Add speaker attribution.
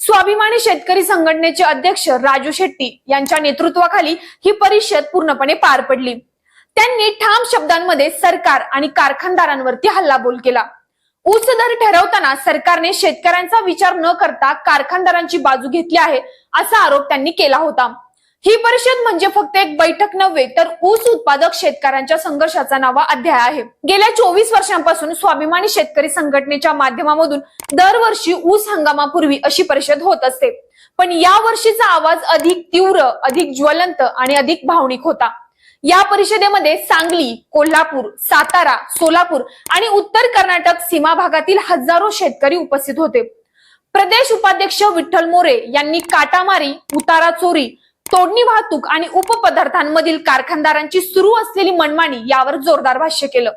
Speaker 1: स्वाभिमानी शेतकरी संघटनेचे अध्यक्ष राजू शेट्टी यांच्या नेतृत्वाखाली ही परिषद पूर्णपणे पार पडली. त्यांनी ठाम शब्दांमध्ये सरकार आणि कारखानदारांवरती हल्लाबोल केला. ऊस दर ठरवताना सरकारने शेतकऱ्यांचा विचार न करता कारखानदारांची बाजू घेतली आहे असा आरोप त्यांनी केला होता. ही परिषद म्हणजे फक्त एक बैठक नव्हे तर ऊस उत्पादक शेतकऱ्यांच्या संघर्षाचा नवा अध्याय आहे. गेल्या चोवीस वर्षांपासून स्वाभिमानी शेतकरी संघटनेच्या माध्यमामधून दरवर्षी ऊस हंगामापूर्वी अशी परिषद होत असते. पण या वर्षीचा आवाज अधिक तीव्र अधिक ज्वलंत आणि अधिक भावनिक होता. या परिषदेमध्ये सांगली कोल्हापूर सातारा सोलापूर आणि उत्तर कर्नाटक सीमा भागातील हजारो शेतकरी उपस्थित होते. प्रदेश उपाध्यक्ष विठ्ठल मोरे यांनी काटामारी उतारा चोरी तोडणी वाहतूक आणि उपपदार्थांमधील कारखानदारांची सुरू असलेली मनमानी यावर जोरदार भाष्य केलं.